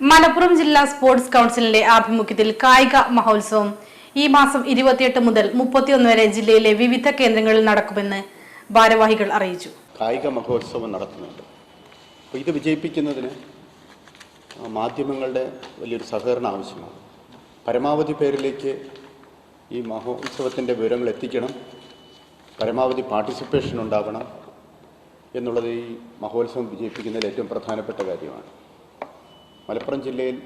മലപ്പുറം ജില്ലാ സ്പോർട്സ് കൗൺസിലിന്റെ ആഭിമുഖ്യത്തിൽ കായിക മഹോത്സവം. ഈ മാസം ഇരുപത്തിയെട്ട് മുതൽ മുപ്പത്തിയൊന്ന് വരെ ജില്ലയിലെ വിവിധ കേന്ദ്രങ്ങളിൽ നടക്കുമെന്ന് ഭാരവാഹികൾ അറിയിച്ചു. കായിക മഹോത്സവം നടത്തുന്നുണ്ട്. അപ്പോൾ ഇത് വിജയിപ്പിക്കുന്നതിന് മാധ്യമങ്ങളുടെ വലിയൊരു സഹകരണം ആവശ്യമാണ്. പരമാവധി പേരിലേക്ക് ഈ മഹോത്സവത്തിന്റെ വിവരങ്ങൾ എത്തിക്കണം. പരമാവധി പാർട്ടിസിപ്പേഷൻ ഉണ്ടാവണം എന്നുള്ളത് ഈ മഹോത്സവം വിജയിപ്പിക്കുന്നതിൽ ഏറ്റവും പ്രധാനപ്പെട്ട കാര്യമാണ്. മലപ്പുറം ജില്ലയിൽ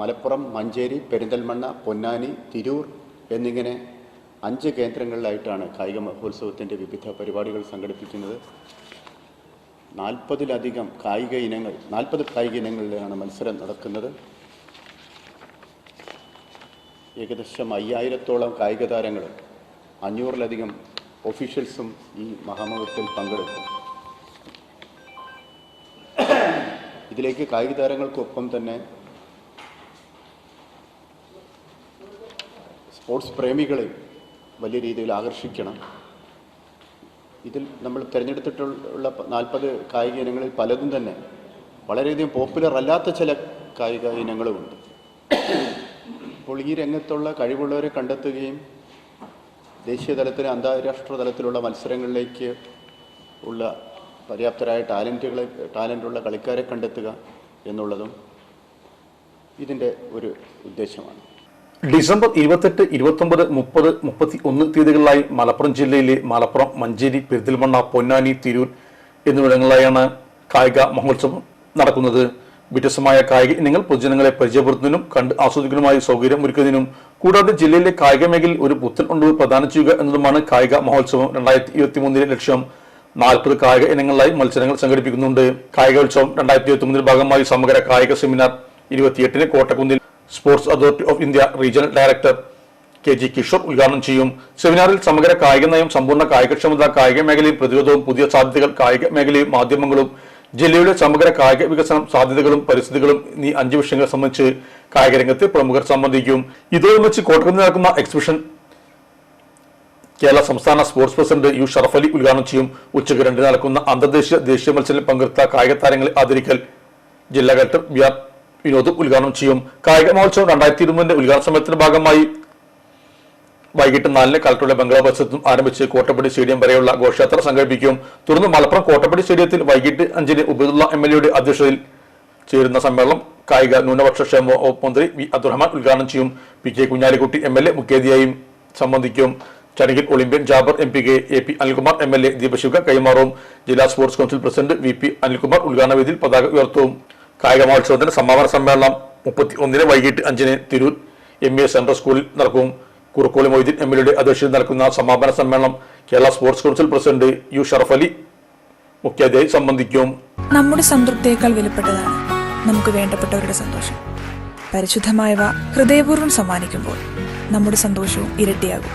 മലപ്പുറം മഞ്ചേരി പെരിന്തൽമണ്ണ പൊന്നാനി തിരൂർ എന്നിങ്ങനെ അഞ്ച് കേന്ദ്രങ്ങളിലായിട്ടാണ് കായിക മഹോത്സവത്തിന്റെ വിവിധ പരിപാടികൾ സംഘടിപ്പിക്കുന്നത്. നാൽപ്പതിലധികം കായിക ഇനങ്ങൾ നാൽപ്പത് കായിക ഇനങ്ങളിലാണ് മത്സരം നടക്കുന്നത്. ഏകദേശം അയ്യായിരത്തോളം കായിക താരങ്ങളും അഞ്ഞൂറിലധികം ഒഫീഷ്യൽസും ഈ മഹാമഹത്തിൽ പങ്കെടുക്കും. ഇതിലേക്ക് കായിക താരങ്ങൾക്കൊപ്പം തന്നെ സ്പോർട്സ് പ്രേമികളെയും വലിയ രീതിയിൽ ആകർഷിക്കണം. ഇതിൽ നമ്മൾ തിരഞ്ഞെടുത്തിട്ടുള്ള നാൽപ്പത് കായിക ഇനങ്ങളിൽ പലതും തന്നെ വളരെയധികം പോപ്പുലർ അല്ലാത്ത ചില കായിക ഇനങ്ങളുമുണ്ട്. അപ്പോൾ ഈ രംഗത്തുള്ള കഴിവുള്ളവരെ കണ്ടെത്തുകയും ദേശീയ തലത്തിലും അന്താരാഷ്ട്ര തലത്തിലുള്ള മത്സരങ്ങളിലേക്ക് ഉള്ള പര്യാപ്തരായ ടാലന്റുകളെ ടാലന്റുള്ള കളിക്കാരെ കണ്ടെത്തുക എന്നുള്ളതും ഇതിന്റെ ഒരു ഉദ്ദേശമാണ്. ഡിസംബർ ഇരുപത്തെട്ട് ഇരുപത്തൊമ്പത് മുപ്പത് മുപ്പത്തി ഒന്ന് തീയതികളിലായി മലപ്പുറം ജില്ലയിലെ മലപ്പുറം മഞ്ചേരി പെരിന്തൽമണ്ണ പൊന്നാനി തിരൂർ എന്നിവിടങ്ങളിലായാണ് കായിക മഹോത്സവം നടക്കുന്നത്. വ്യത്യസ്തമായ കായിക ഇനങ്ങൾ പൊതുജനങ്ങളെ പരിചയപ്പെടുത്തുന്നതിനും കണ്ട് ആസ്വദിക്കുന്നതിനുമായി സൗകര്യം ഒരുക്കുന്നതിനും കൂടാതെ ജില്ലയിലെ കായിക മേഖലയിൽ ഒരു പുത്തൻ ഉണർവ് പ്രദാനം ചെയ്യുക എന്നതുമാണ് കായിക മഹോത്സവം രണ്ടായിരത്തി ഇരുപത്തി മൂന്നിലെ ലക്ഷ്യം. നാൽപ്പത് കായിക ഇനങ്ങളിലായി മത്സരങ്ങൾ സംഘടിപ്പിക്കുന്നുണ്ട്. കായികോത്സവം രണ്ടായിരത്തി ഇരുപത്തി മൂന്നിൽ ഭാഗമായി സമഗ്ര കായിക സെമിനാർ ഇരുപത്തിയെട്ടിന് കോട്ടക്കുന്നിൽ sports authority of India regional director K G Kishore ഉദ്ഘാടനം ചെയ്യും. സെമിനാറിൽ സമഗ്ര കായിക നയം സമ്പൂർണ കായികക്ഷമത കായിക മേഖലയിൽ പ്രതിരോധവും പുതിയ സാധ്യതകൾ കായിക മേഖലയും മാധ്യമങ്ങളും ജില്ലയുടെ സമഗ്ര കായിക വികസനം സാധ്യതകളും പരിസ്ഥിതികളും എന്നീ അഞ്ച് വിഷയങ്ങളെ സംബന്ധിച്ച് കായിക രംഗത്ത് പ്രമുഖർ സംബന്ധിക്കും. ഇതോടനുബന്ധിച്ച് കോട്ടക്കുന്നിൽ നടക്കുന്ന എക്സിബിഷൻ കേരള സംസ്ഥാന സ്പോർട്സ് പ്രസിഡന്റ് യു ഷറഫലി ഉദ്ഘാടനം ചെയ്യും. ഉച്ചയ്ക്ക് രണ്ടിന് നടക്കുന്ന അന്തർദേശീയ ദേശീയ മത്സരത്തിൽ പങ്കെടുത്ത കായിക താരങ്ങളെ ആദരിക്കൽ ജില്ലാ കളക്ടർ ബി ആർ വിനോദ് ഉദ്ഘാടനം ചെയ്യും. കായിക മഹോത്സവം രണ്ടായിരത്തി ഇരുപതിന്റെ ഉദ്ഘാടന സമയത്തിന്റെ ഭാഗമായി വൈകിട്ട് നാലിന് കളക്ടറുടെ ബംഗ്ലാ ബസ്സത്തും ആരംഭിച്ച് കോട്ടപ്പടി സ്റ്റേഡിയം വരെയുള്ള ഘോഷയാത്ര സംഘടിപ്പിക്കും. തുടർന്ന് മലപ്പുറം കോട്ടപ്പടി സ്റ്റേഡിയത്തിൽ വൈകിട്ട് അഞ്ചിന് ഉബൈദുള്ള എം എൽ എയുടെ അധ്യക്ഷതയിൽ ചേരുന്ന സമ്മേളനം കായിക ന്യൂനപക്ഷ ക്ഷേമ വകുപ്പ് മന്ത്രി വി അബ്ദുറഹ്മാൻ ഉദ്ഘാടനം ചെയ്യും. P K Kunhalikutty M L A മുഖ്യാതിഥിയായും സംബന്ധിക്കും. ചടങ്ങിൽ Olympian Jabir M P K A P Anilkumar M L A ദീപശിവ കൈമാറും. ജില്ലാ sports council president V P Anilkumar ഉദ്ഘാടന വേദിയിൽ പതാക ഉയർത്തും. കായിക മഹോത്സവത്തിന്റെ സമാപന സമ്മേളനം മുപ്പത്തി ഒന്നിന് വൈകിട്ട് അഞ്ചിന് തിരൂർ എം എ സെൻട്രൽ സ്കൂളിൽ നടക്കും. കുറുക്കോളി മൊയ്തീൻ എം എൽ എയുടെ അധ്യക്ഷതയിൽ നടക്കുന്ന സമാപന സമ്മേളനം Kerala sports council president U Sharaf Ali മുഖ്യാതിഥിയായി സംബന്ധിക്കും. നമ്മുടെ സംതൃപ്തിയേക്കാൾ വിലപ്പെട്ടതാണ് നമുക്ക് വേണ്ടപ്പെട്ടവരുടെ സന്തോഷം. പരിശുദ്ധമായവ ഹൃദയപൂർവം സമ്മാനിക്കുമ്പോൾ നമ്മുടെ സന്തോഷവും ഇരട്ടിയാകും.